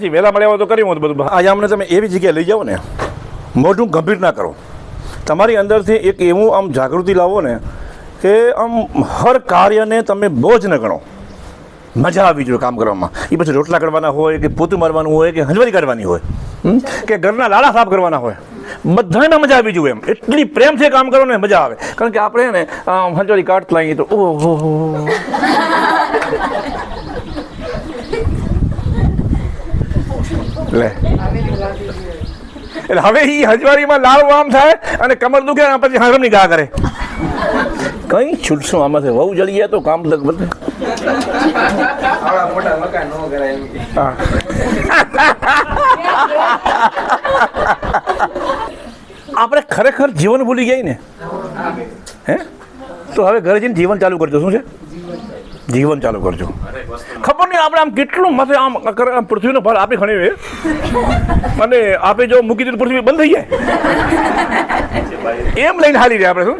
પછી વહેલા મળ્યા હોય તો કરી હું બધું. આજે અમને તમે એવી જગ્યાએ લઈ જાઓ ને, મોઢું ગંભીર ના કરો. તમારી અંદરથી એક એવું આમ જાગૃતિ લાવો ને કે આમ હર કાર્યને તમે બોજ ન ગણો. મજા આવી જોઈએ કામ કરવામાં. એ પછી રોટલા કરવાના હોય કે પોતું મારવાનું હોય કે હંજવારી કાઢવાની હોય? કે ઘરના લાડા સાફ કરવાના હોય. બધાને મજા આવી જોઈએ એમ. એટલી પ્રેમથી કામ કરો ને મજા આવે. કારણ કે આપણે ને, આમ હંજવારી કાઢતા તો ઓહો. લે. એટલે હવે એ હજવારીમાં લાલ આમ થાય અને કમર દુખે અને પછી હરમની ગા કરે. કઈ છૂટશું આમાંથી. વહુ જળી જાય તો કામ લગ બધે. આપણે ખરેખર જીવન ભૂલી ગઈ ને? હે? તો હવે ઘરે જઈને જીવન ચાલુ કરજો. શું છે? જીવન ચાલુ કરજો. ખબર નહીં આપણે આમ કેટલું માથે આમ આમ પૃથ્વીનો ભાર આપે ખણી અને આપે જો મૂકી દીધું પૃથ્વી બંધ થઈ જાય. એમ લઈને હાલી રહ્યા આપણે શું?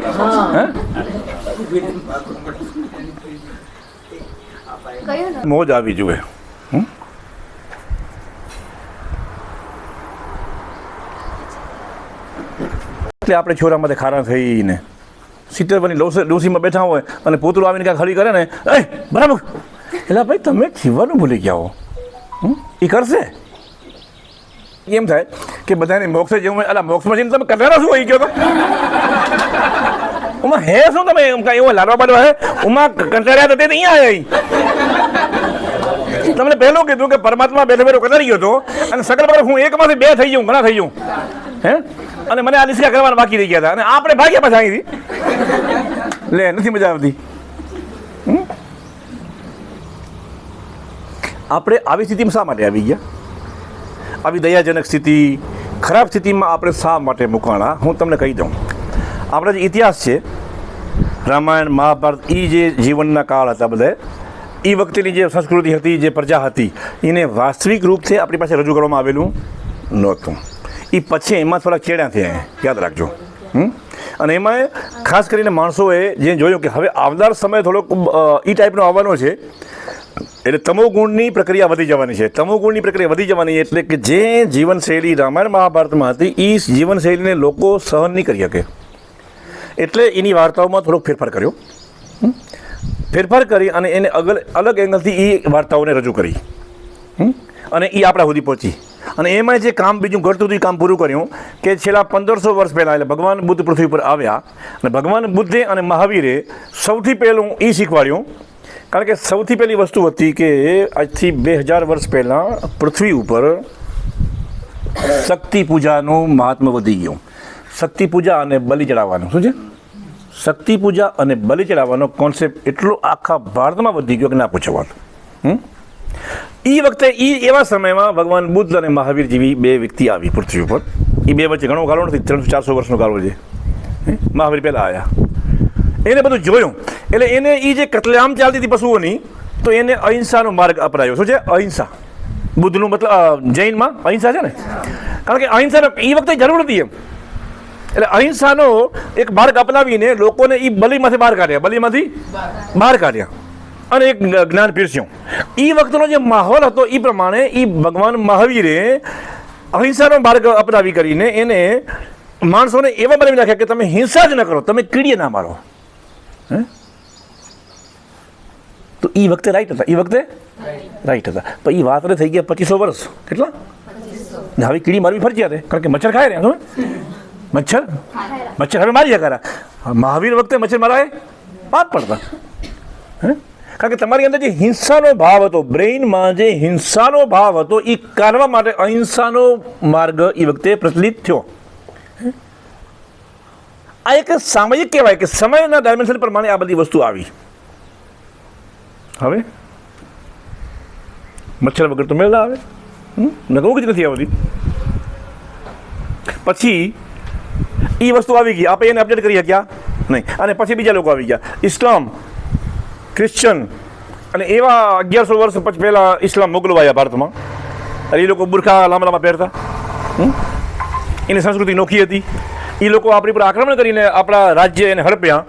હે. મોજ આવી જુએ. હમ? એટલે આપણે છોરા માટે ખારા થઈને સિત્તેર પરની ડોસી ડોસીમાં બેઠા હોય અને પોતરું આવીને કાંઈક હળી કરે ને એ બરાબર. એટલે ભાઈ, તમે જીવવાનું ભૂલી ગયા હો? એ કરશે? એમ થાય કે બધાને મોક્ષે જેવું અલા, મોક્ષમાં જઈને તમે કરવાના શું હોય ગયો તો? ઉમાં, હે શું તમે કાંઈ એવો લાડવા પાડવા હે? ઉમાં કંટાળ્યા તો તે અહીંયા આવ્યા તમને પહેલું કીધું કે પરમાત્મા બેઠો બેઠો કદારી ગયો હતો અને સકલ પર હું એકમાંથી બે થઈ ગયું ઘણા થઈ ગયું હે? અને મને આ નિષ્કા કરવાના બાકી રહી ગયા હતા. અને આપણે ભાગ્યા પાછા અહીંથી. લે, નથી મજા આવતી. આપણે આવી સ્થિતિમાં શા માટે આવી ગયા? આવી દયાજનક સ્થિતિ, ખરાબ સ્થિતિમાં આપણે શા માટે મુકાણા હું તમને કહી દઉં. આપણા જે ઇતિહાસ છે, રામાયણ, મહાભારત એ જે જીવનના કાળ હતા બધા એ વખતેની જે સંસ્કૃતિ હતી, જે પ્રજા હતી, એને વાસ્તવિક રૂપથી આપણી પાસે રજૂ કરવામાં આવેલું નહોતું. એ પછી એમાં થોડા ચેડા થયા યાદ રાખજો. હમ? અને એમાં ખાસ કરીને માણસોએ જે જોયું કે હવે આવનાર સમય થોડોક એ ટાઈપનો આવવાનો છે. એટલે તમોગુણની પ્રક્રિયા વધી જવાની છે. તમોગુણની પ્રક્રિયા વધી જવાની એટલે કે જે જીવનશૈલી રામાયણ મહાભારતમાં હતી એ જીવનશૈલીને લોકો સહન નહીં કરી શકે. એટલે એની વાર્તાઓમાં થોડોક ફેરફાર કર્યો? ફેરફાર કરી અને એને અગલ, અલગ એંગલથી એ વાર્તાઓને રજૂ કરી. અને એ આપણા સુધી પહોંચી. અને એમાં જે કામ બીજું ઘડતું હતું એ કામ પૂરું કર્યું કે છેલ્લા પંદરસો વર્ષ પહેલાં એટલે ભગવાન બુદ્ધ પૃથ્વી પર આવ્યા અને ભગવાન બુદ્ધે અને મહાવીરે સૌથી પહેલું એ શીખવાડ્યું. કારણ કે સૌથી પહેલી વસ્તુ હતી કે આજથી બે હજાર વર્ષ પહેલાં પૃથ્વી ઉપર શક્તિ પૂજાનું મહાત્મ્ય વધી ગયું. શક્તિ પૂજા અને બલિ ચડાવવાનું. શું છે? શક્તિ પૂજા અને બલિ ચડાવવાનો કોન્સેપ્ટ એટલો આખા ભારતમાં વધી ગયો કે ના પૂછવાનું હમ? એ વખતે એ એવા સમયમાં ભગવાન બુદ્ધ અને મહાવીર જેવી બે વ્યક્તિ આવી પૃથ્વી ઉપર. એ બે વચ્ચે ઘણો ગાળો નથી ત્રણસો ચારસો વર્ષનો ગાળો છે. મહાવીર પહેલાં આવ્યા એને બધું જોયું. એટલે એને એ જે કતલેઆમ ચાલતી હતી પશુઓની, તો એને અહિંસાનો માર્ગ અપનાવ્યો. શું છે? અહિંસા. બુદ્ધનું મતલબ જૈનમાં અહિંસા છે ને? કારણ કે અહિંસાનો એ વખતે જરૂર હતી એમ. એટલે અહિંસાનો એક માર્ગ અપનાવીને લોકોને એ બલીમાંથી બહાર કાઢ્યા. બલીમાંથી બહાર કાઢ્યા. અને એક જ્ઞાન પીરસ્યું. એ વખતનો જે માહોલ હતો એ પ્રમાણે એ ભગવાન મહાવીરે અહિંસાનો માર્ગ અપનાવી કરીને એને માણસોને એવા બનાવી નાખ્યા કે તમે હિંસા જ ન કરો, તમે કીડીએ ના મારો. હે? તો એ વખતે રાઈટ હતા. એ વખતે રાઈટ હતા. પણ એ વાત થઈ ગયા પચીસો વર્ષ. કેટલા? હવે કીડી મારવી ફરજિયાત કારણ કે મચ્છર ખાય રહ્યા મચ્છર? મચ્છર હવે મારી ખરા મહાવીર વખતે મચ્છર મારાય પાપ પડતા. હે? કારણ કે તમારી અંદર જે હિંસાનો ભાવ હતો, બ્રેઇનમાં જે હિંસાનો ભાવ હતો, એ કાઢવા માટે અહિંસાનો માર્ગ એ વખતે પ્રચલિત થયો. આ એક સામાયિક કહેવાય કે સમયના ડાયમેન્શન પ્રમાણે આ બધી વસ્તુ આવી. હવે? મચ્છર વગર તો મેળા આવે? નગવું જ નથી આવતી પછી એ વસ્તુ આવી ગઈ. આપણે એને અપડેટ કરી શક્યા? નહીં. અને પછી બીજા લોકો આવી ગયા. ઇસ્લામ. ક્રિશ્ચન અને એવા અગિયારસો વર્ષ પહેલાં ઇસ્લામ મોકલવાયા ભારતમાં. અને એ લોકો બુરખા લાંબા લાંબા પહેરતા? એની સંસ્કૃતિ નોખી હતી. એ લોકો આપણી પર આક્રમણ કરીને આપણા રાજ્ય એને હડપ્યા.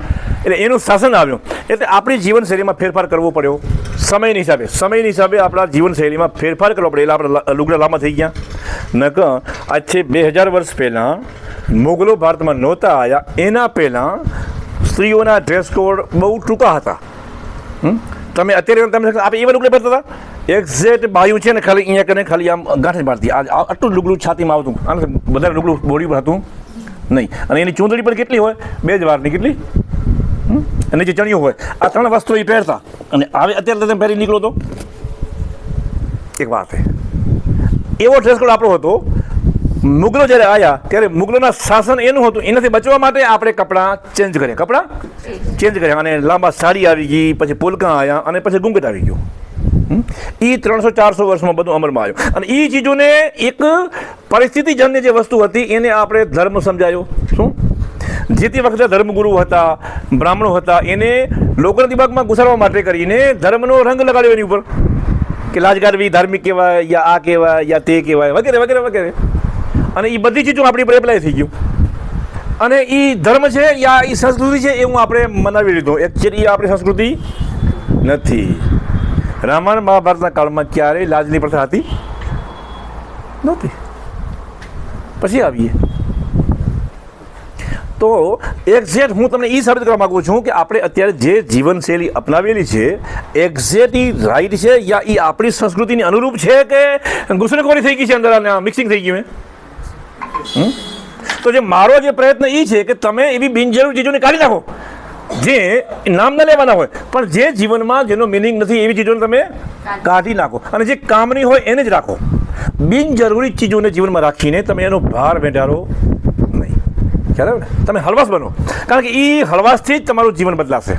એટલે એનું શાસન આવ્યું. એટલે આપણી જીવનશૈલીમાં ફેરફાર કરવો પડ્યો. સમયની હિસાબે. સમયની હિસાબે આપણા જીવનશૈલીમાં ફેરફાર કરવો પડે એટલે આપણે લુગડા લાંબા થઈ ગયા. નક આજથી બે હજાર વર્ષ પહેલાં મુગલો ભારતમાં નહોતા આવ્યા એના પહેલાં સ્ત્રીઓના ડ્રેસ કોડ બહુ ટૂંકા હતા? તમે અત્યારે તમે આપણે એવા લુગડે પહેરતા હતા? એક્ઝેક્ટ બાયું છે ને ખાલી અહીંયા કરીને ખાલી આમ ગાંઠ મારતી. આટલું લુગડું છાતીમાં આવતું. આને વધારે લુગડું બોડી પર હતું. નહીં. અને એની ચૂંદડી પણ કેટલી હોય? બે જ વારની. કેટલી? અને જે ચણિયું હોય. આ ત્રણ વસ્તુ એ પહેરતા. અને આવે અત્યારે તમે પહેરી નીકળો તો? એક વાત છે. એવો ડ્રેસ કોડ આપણો હતો મુગલો જ્યારે આવ્યા ત્યારે મુગલોના શાસન એનું હતું. એનાથી બચવા માટે આપણે કપડાં ચેન્જ કર્યા. કપડાં ચેન્જ કર્યા અને લાંબા સાડી આવી ગઈ, પછી પોલકા આવ્યા અને પછી ગુંગટ આવી ગયું. એ ત્રણસો ચારસો વર્ષમાં બધું અમલમાં આવ્યું. અને એ ચીજોને એક પરિસ્થિતિજન્ય જે વસ્તુ હતી, એને આપણે ધર્મ સમજાયો. શું? જે તે વખતે ધર્મગુરુ હતા, બ્રાહ્મણો હતા, એને લોકોના દિમાગમાં ઘુસાડવા માટે કરીને ધર્મનો રંગ લગાડ્યો એની ઉપર. કે લાજગારવી ધાર્મિક કહેવાય, યા આ કહેવાય, યા તે કહેવાય, વગેરે વગેરે વગેરે. અને એ બધી ચીજો આપણી પર એપ્લાય થઈ ગયું. અને એ ધર્મ છે, યા એ સંસ્કૃતિ છે, એ હું આપણે મનાવી લીધો. એકચ્યુઅલી આપણી સંસ્કૃતિ નથી. રામાયણ મહાભારતના કાળમાં ક્યારેય લાજની પ્રથા હતી નહોતી. પછી આવીએ. તો એક્ઝેક્ટ હું તમને એ સાબિત કરવા માગું છું કે આપણે અત્યારે જે જીવનશૈલી અપનાવેલી છે એક્ઝેક્ટ એ રાઈટ છે, યા એ આપણી સંસ્કૃતિની અનુરૂપ છે કે ઘૂસણખોરી થઈ ગઈ છે અંદર મિક્સિંગ થઈ ગયું? તો જે મારો જે પ્રયત્ન એ છે કે તમે એવી બિનજરૂરી ચીજોને કાઢી નાખો. જે નામ ન લેવાના હોય, પણ જે જીવનમાં જેનો મિનિંગ નથી, એવી ચીજોને તમે કાઢી નાખો. અને જે કામની હોય એને જ રાખો. બિનજરૂરી ચીજોને જીવનમાં રાખીને તમે એનો ભાર વેઢારો નહીં. ને? તમે હળવાશ બનો. કારણ કે એ હળવાશથી જ તમારું જીવન બદલાશે.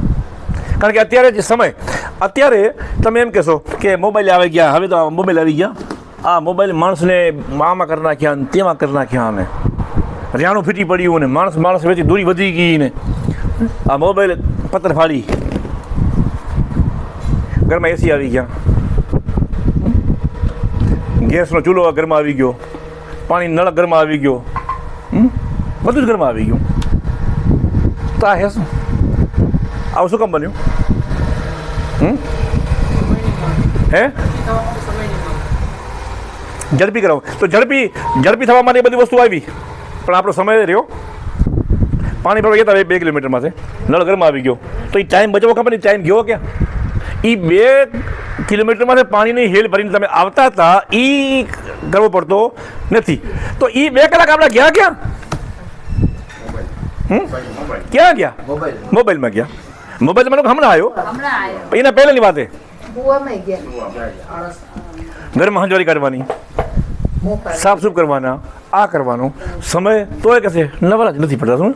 કારણ કે અત્યારે જે સમય, અત્યારે તમે એમ કહેશો કે મોબાઈલ આવી ગયા, હવે તો મોબાઈલ આવી ગયા. આ મોબાઈલ માણસને આમાં કરી નાખ્યા ને તેમાં કરી નાખ્યા અમે રિયાણું ફીટી પડ્યું ને માણસ માણસ વચ્ચે દૂરી વધી ગઈ ને. આ મોબાઈલ પત્ર ફાડી. ઘરમાં એસી આવી ગયા. ગેસનો ચૂલો ઘરમાં આવી ગયો. પાણી નળ ઘરમાં આવી ગયો? બધું જ ઘરમાં આવી ગયું. તો આ હે શું આવું શું કામ બન્યું? હે? ઝડપી કરાવો. તો ઝડપી ઝડપી થવા માટે એ બધી વસ્તુ આવી. પણ આપણો સમય રહ્યો. પાણી ભરવા ગયા હતા બે કિલોમીટરમાંથી. નળ ઘરમાં આવી ગયો. તો એ ટાઈમ બચવો ખબર નહીં ટાઈમ ગયો ક્યાં? એ બે કિલોમીટરમાંથી પાણીની હેલ ભરીને તમે આવતા હતા એ કરવો પડતો નથી. તો એ બે કલાક આપણે ગયા ક્યાં? ક્યાં ગયા? મોબાઈલમાં ગયા. મોબાઈલ મને હમણાં આવ્યો. એના પહેલાંની વાત. ઘરમાં હંજવારી કાઢવાની. સાફ સૂફ કરવાના આ કરવાનું. સમય તોય કહેશે નવરા જ નથી પડતા શું?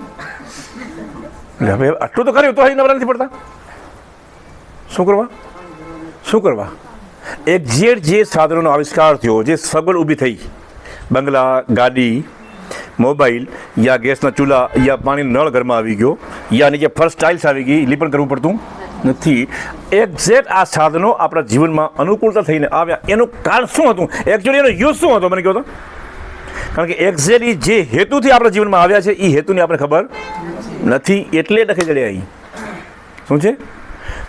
હવે આટલું તો કર્યું તો હજી નવરા નથી પડતા. શું કરવા? શું કરવા? એક જે જે સાધનોનો આવિષ્કાર થયો જે સગવડ ઊભી થઈ. બંગલા ગાડી મોબાઈલ યા ગેસના ચૂલા યા પાણી નળ ઘરમાં આવી ગયો યા નીચે ફર્સ્ટ ટાઇલ્સ આવી ગઈ લીપણ કરવું પડતું. નથી. એક્ઝેક્ટ આ સાધનો આપણા જીવનમાં અનુકૂળતા થઈને આવ્યા. એનું કારણ શું હતું? એકચ્યુઅલી એનો યુઝ શું હતો? મને કહો તો. કારણ કે એક્ઝેક્ટલી જે હેતુથી આપણા જીવનમાં આવ્યા છે એ હેતુની આપણે ખબર નથી. એટલે ડખે ચડ્યા અહીં શું છે?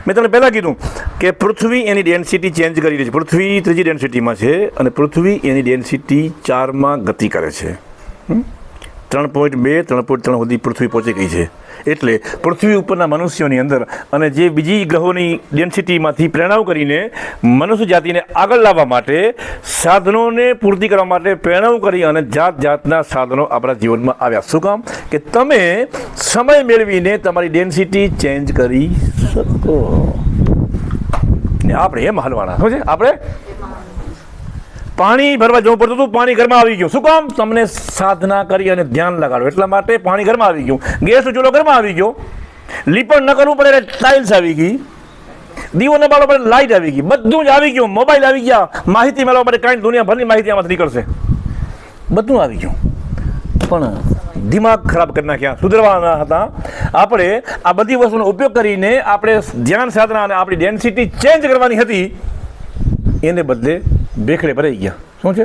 મેં તમને પહેલાં કીધું કે પૃથ્વી એની ડેન્સિટી ચેન્જ કરી રહી છે. પૃથ્વી ત્રીજી ડેન્સિટીમાં છે અને પૃથ્વી એની ડેન્સિટી ચારમાં ગતિ કરે છે. હમ? ત્રણ પોઈન્ટ બે, ત્રણ પોઈન્ટ ત્રણ સુધી પૃથ્વી પહોંચી ગઈ છે. એટલે પૃથ્વી ઉપરના મનુષ્યોની અંદર અને જે બીજી ગ્રહોની ડેન્સિટીમાંથી પ્રેરણાઓ કરીને મનુષ્ય જાતિને આગળ લાવવા માટે સાધનોને પૂર્તિ કરવા માટે પ્રેરણાઓ કરી અને જાત જાતના સાધનો આપણા જીવનમાં આવ્યા. શું કામ? કે તમે સમય મેળવીને તમારી ડેન્સિટી ચેન્જ કરી શકો. આપણે એમ હાલવાના. શું આપણે પાણી ભરવા જવું પડતું હતું, પાણી ઘરમાં આવી ગયું. શું કામ? તમને સાધના કરી અને ધ્યાન લગાડો. એટલા માટે પાણી ઘરમાં આવી ગયું. ગેસ ચૂલો ઘરમાં આવી ગયો. લીપણ ન કરવું પડે, એટલે ટાઇલ્સ આવી ગઈ. દીવો ન બાળવા પડે લાઇટ આવી ગઈ. બધું જ આવી ગયું. મોબાઈલ આવી ગયા. માહિતી મેળવવા માટે કાંઈ દુનિયાભરની માહિતી આમાંથી નીકળશે. બધું આવી ગયું. પણ દિમાગ ખરાબ કરી નાખ્યા. સુધરવાના હતા. આપણે આ બધી વસ્તુનો ઉપયોગ કરીને આપણે ધ્યાન સાધના અને આપણી ડેન્સિટી ચેન્જ કરવાની હતી. એને બદલે બેખડે ભરાઈ ગયા. શું છે?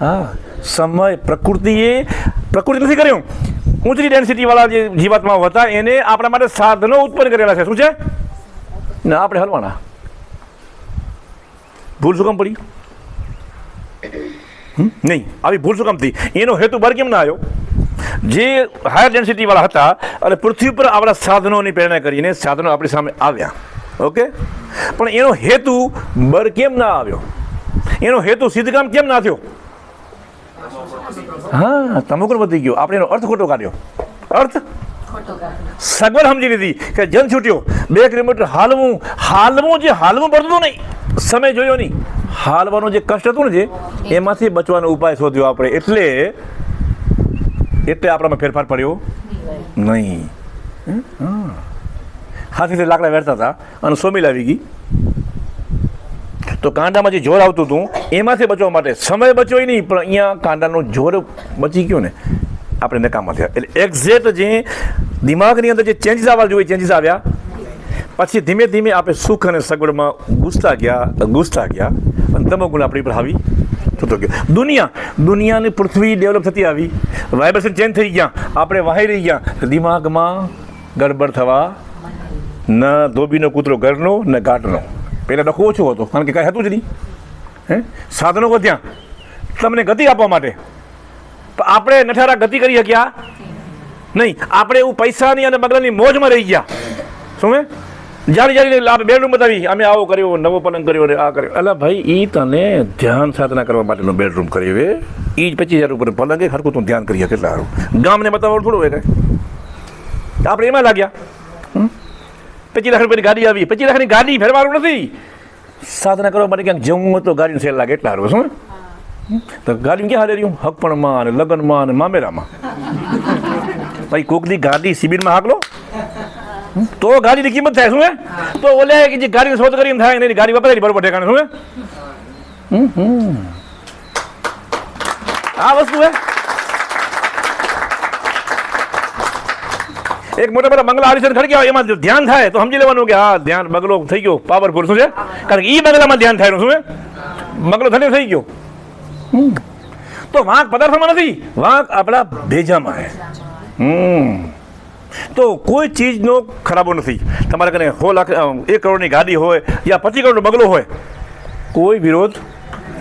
હા, સમય પ્રકૃતિએ પ્રકૃતિ નથી કર્યું. ઊંચી ડેન્સિટીવાળા જે જીવાતમાં હતા, એને આપણા માટે સાધનો ઉત્પન્ન કરેલા છે. શું છે? ને આપણે હલવાના. ભૂલ શું કામ પડી? નહીં, આવી ભૂલ શું કામ થઈ એનો હેતુ બહાર કેમ ના આવ્યો? જે હાયર ડેન્સિટીવાળા હતા, અને પૃથ્વી પર આપણા સાધનોની પ્રેરણા કરીને સાધનો આપણી સામે આવ્યા. ઓકે પણ એનો હેતુ બર કેમ ના આવ્યો? એનો હેતુ સિદ્ધકામ કેમ ના થયો? હા તમુકર વધી ગયો. આપણે એનો અર્થ ખોટો કાઢ્યો. અર્થ? સગવડ સમજી લીધી કે જન છૂટ્યો. બે કિલોમીટર હાલવું હાલવું જે હાલવું પડતું નહીં. સમય જોયો નહીં. હાલવાનું જે કષ્ટ હતું ને જે એમાંથી બચવાનો ઉપાય શોધ્યો આપણે. એટલે એટલે આપણામાં ફેરફાર પડ્યો નહીં. હાથીથી લાકડા વેરતા હતા અને સોમી આવી ગઈ. તો કાંડામાં જે જોર આવતું હતું, એમાંથી બચવા માટે સમય બચ્યો નહીં, પણ અહીંયા કાંડાનું જોર બચી ગયો ને. આપણે નકામા થયા. એટલે એક્ઝેક્ટ જે દિમાગની અંદર જે ચેન્જીસ આવવા જોઈએ ચેન્જીસ આવ્યા. પછી ધીમે ધીમે આપણે સુખ અને સગવડમાં ઘૂસતા ગયા ઘૂસતા ગયા. અને તમોગુણ આપણી પર આવી થતો ગયો. દુનિયા, દુનિયાની પૃથ્વી ડેવલપ થતી આવી. વાઇબ્રેશન ચેન્જ થઈ ગયા. આપણે વાહી રહી ગયા. દિમાગમાં ગડબડ થવા ન, ધોબીનો કૂતરો ઘરનો, ન ઘાટનો પહેલાં ડખો ઓછો હતો કારણ કે કાંઈ હતું જ નહીં. હે? સાધનો વધ્યા તમને ગતિ આપવા માટે. પણ આપણે નઠારા ગતિ કરી શક્યા? નહીં. આપણે એવું પૈસાની અને બગલાની મોજમાં રહી ગયા. શું મેં જાણી જાણીને આપણે બેડરૂમ બતાવી. અમે આવો કર્યો, નવો પલંગ કર્યો ને આ કર્યો. એટલે ભાઈ એ તને ધ્યાન સાધના કરવા માટેનો બેડરૂમ કર્યો એ જ પચીસ હજાર ઉપર પલંગ ખરખું તું ધ્યાન કરી શકે એટલે સારું. ગામને બતાવવાનું થોડું હોય કાંઈ. આપણે એમાં લાગ્યા? પચીસ લાખ રૂપિયાની ગાડી આવી. પચીસ લાખની ગાડી ફેરવાનું નથી. સાધના કરવા માટે ક્યાંક જવું હોય તો ગાડીનું સેલ લાગે એટલા હારું શું? તો ગાડી ક્યાં હારે રહ્યું? હકપણમાં અને લગ્નમાં અને મામેરામાં. ભાઈ કોકની ગાડી શિબિરમાં હાકલો? તો ગાડીની કિંમત થાય શું હે? તો ઓલે કે જે ગાડીની શોધ કરીને થાય એની ગાડી વપરાય બરોબર ઠેકાણે શું હે. આ વસ્તુ હે. એક મોટા મોટા બંગલા આલિશાન ખડકી હોય એમાં ધ્યાન થાય તો સમજી લેવાનું કે હા ધ્યાન બંગલો થઈ ગયો પાવરફુલ શું છે? કારણ કે એ બંગલામાં ધ્યાન થાય શું છે? બંગલો થઈને થઈ ગયો. તો વાંક પદાર્થમાં નથી વાંક આપણા ભેજામાં હમ. તો કોઈ ચીજનો ખરાબો નથી. તમારા કને સો લાખ એક કરોડની ગાડી હોય યા પચીસ કરોડનો બગલો હોય કોઈ વિરોધ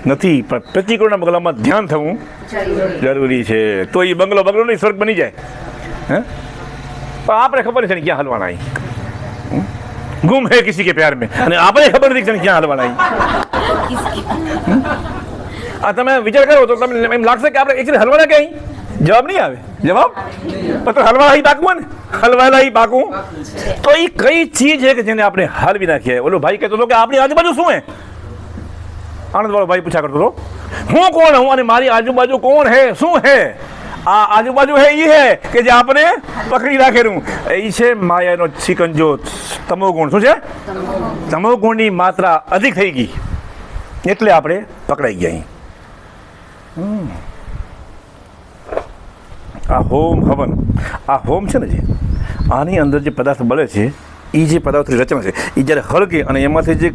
નથી. પણ પચીસ કરોડના બગલામાં ધ્યાન થવું જરૂરી. છે. તો એ બંગલો બગલો નહીં સ્વર્ગ બની જાય. હે? પણ આપણે ખબર છે ને ક્યાં હલવાના અહીં ગુમ હે કિસી કે પ્યાર મેં? અને આપણે ખબર નથી ક્યાં હલવાના અહીં આ તમે વિચાર કરો તો તમને એમ લાગશે કે આપણે એકચુઅલી હલવાના કે અહીં જવાબ નહીં આવે. જવાબ? પત્ર હલવા અહીં પાકવું ને? હલવાયેલા અહીં પાકવું તો એ કઈ ચીજ છે કે જેને આપણે હલવી નાખીએ? ઓલો ભાઈ કહેતો હતો કે આપણી આજુબાજુ શું હે? આનંદ વાળો ભાઈ પૂછા કરતો હતો. હું કોણ હું? અને મારી આજુબાજુ કોણ હે? શું હે? આ આજુબાજુ હે એ હે કે જે આપણે પકડી રાખેલું એ છે માયાનો સિકંજો તમો ગુણ. શું છે? તમો ગુણની માત્રા અધિક થઈ ગઈ. એટલે આપણે પકડાઈ ગયા અહીં. આ હોમ હવન. આ હોમ છે ને જે, આની અંદર જે પદાર્થ બળે છે એ જે પદાર્થની રચના છે એ જ્યારે હળગે અને એમાંથી જે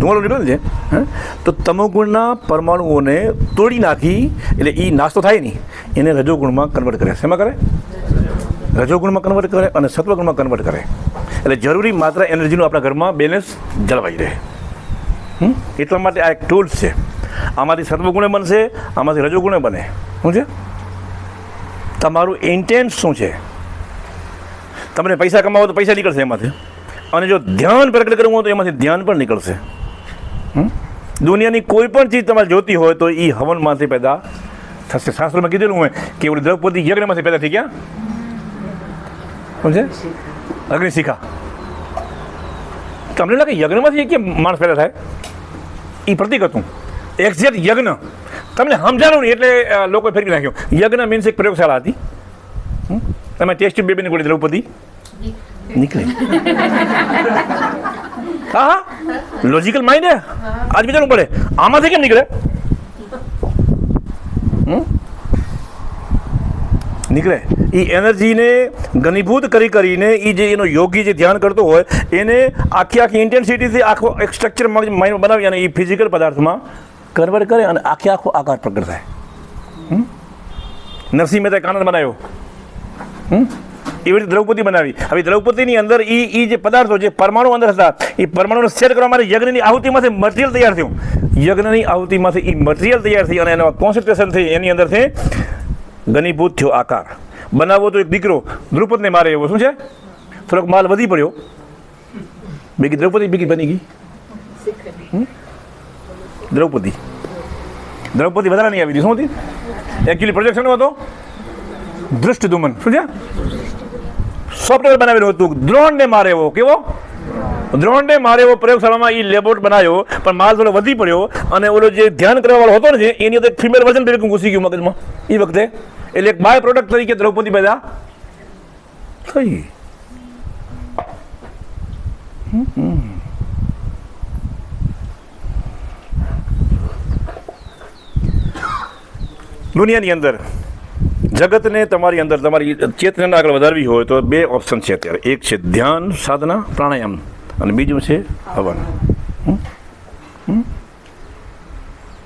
ધુમાડો નીકળે છે તો તમોગુણના પરમાણુઓને તોડી નાખી, એટલે એ નાસ્તો થાય નહીં. એને રજોગુણમાં કન્વર્ટ કરે. શેમાં કરે? રજોગુણમાં કન્વર્ટ કરે અને સત્વગુણમાં કન્વર્ટ કરે. એટલે જરૂરી માત્ર એનર્જીનું આપણા ઘરમાં બેલેન્સ જળવાઈ રહે? એટલા માટે આ એક ટૂલ્સ છે. આમાંથી સત્વગુણે બનશે, આમાંથી રજોગુણે બને. શું છે? તમારું ઇન્ટેન્સ શું છે? તમને પૈસા કમાવો તો પૈસા નીકળશે એમાંથી. અને જો ધ્યાન પ્રગટ કરવું હોય તો એમાંથી ધ્યાન પણ નીકળશે? દુનિયાની કોઈ પણ ચીજ તમારે જોતી હોય તો એ હવનમાંથી પેદા થશે. શાસ્ત્રમાં કીધેલું હોય કે દ્રૌપદી યજ્ઞમાંથી પેદા થઈ ગયા? સમજે અગ્નિશિખા. તમને લાગે યજ્ઞમાંથી કેમ માણસ પેદા થાય? એ પ્રતિક હતું. એક્ઝેક્ટ યજ્ઞ. તમને સમજાણું એટલે લોકોએ ફેરવી નાખ્યું. યજ્ઞ મીન્સ એક પ્રયોગશાળા હતી. તમે ટેસ્ટ બેબીની ગોળી દ્રૌપદી. નીકળે. હા હા. લોજિકલ માઇન્ડ હે? આજ વિચારવું પડે. આમાંથી કેમ નીકળે? નીકળે. એ એનર્જીને ઘનીભૂત કરી કરીને એ જે એનો યોગી જે ધ્યાન કરતો હોય, એને આખી આખી ઇન્ટેન્સિટીથી આખો એક સ્ટ્રક્ચર માઇન્ડ બનાવી અને એ ફિઝિકલ પદાર્થમાં કન્વર્ટ કરે અને આખે આખો આકાર પ્રગટ થાય? નરસિંહ મહેતા કાનન બનાવ્યો હમ? એવી રીતે દ્રૌપદી બનાવી. હવે દ્રૌપદીની અંદર એ એ જે પદાર્થો જે પરમાણુ અંદર હતા એ પરમાણુનો સેટ કરવા માટે યજ્ઞની આહુતિમાંથી મટીરિયલ તૈયાર થયું. યજ્ઞની આહુતિમાંથી એ મટીરિયલ તૈયાર થઈ અને એનો કોન્સન્ટ્રેશન થઈ, એની અંદરથી ઘનીભૂત થયો આકાર. બનાવવો તો એક દીકરો દ્રુપદને મારે એવો, શું છે? થોડોક માલ વધી પડ્યો. બીજી દ્રૌપદી બીકી બની ગઈ. દ્રૌપદી. દ્રૌપદી દ્રૌપદી વધારાની આવી હતી શું હતી? એકચ્યુઅલી પ્રોજેક્શન હતો? દૃષ્ટિદુમન શું છે સોફ્ટવેર બનાવેલું હતું. દ્રોણને મારે એવો કેવો? દ્રોણને મારે એવો પ્રયોગશાળામાં. એ લેબોટ બનાવ્યો પણ માલ થોડો વધી પડ્યો અને ઓલો જે ધ્યાન કરવા વાળો હતો ને એની અંદર ફિમેલ વર્ઝન તરીકે ઘૂસી ગયું મગજમાં. એ વખતે. એટલે એક બાય પ્રોડક્ટ તરીકે દ્રૌપદી બધા થઈ. દુનિયાની અંદર જગતને તમારી અંદર તમારી ચેતનાને આગળ વધારવી હોય તો બે ઓપ્શન છે અત્યારે. એક છે ધ્યાન, સાધના, પ્રાણાયામ. અને બીજું છે હવન?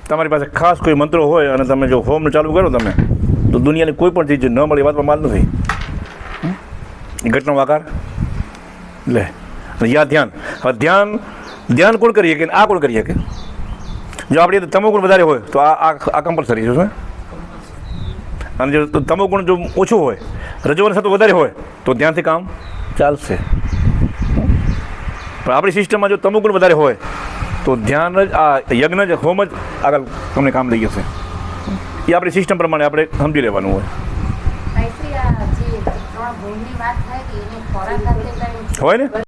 તમારી પાસે ખાસ કોઈ મંત્રો હોય અને તમે જો હોમ ચાલુ કરો તમે, તો દુનિયાની કોઈ પણ ચીજ ન મળે વાતમાં માલ નથી. ઘટનો આકાર? લે. અને યા ધ્યાન. હવે ધ્યાન ધ્યાન કોણ કરીએ કે આ કોણ કરીએ કે જો આપણી અંદર તમો ગુણ વધારે હોય, તો આ આ કમ્પલસરી છે શું? અને જો તમો ગુણ જો ઓછો હોય રજોવન થતું વધારે હોય તો ત્યાંથી કામ ચાલશે. પણ આપણી સિસ્ટમમાં જો તમો ગુણ વધારે હોય તો ધ્યાન જ આ યજ્ઞ જ હોમ જ આગળ તમને કામ લઈ જશે. એ આપણી સિસ્ટમ પ્રમાણે આપણે સમજી લેવાનું હોય. હોય ને?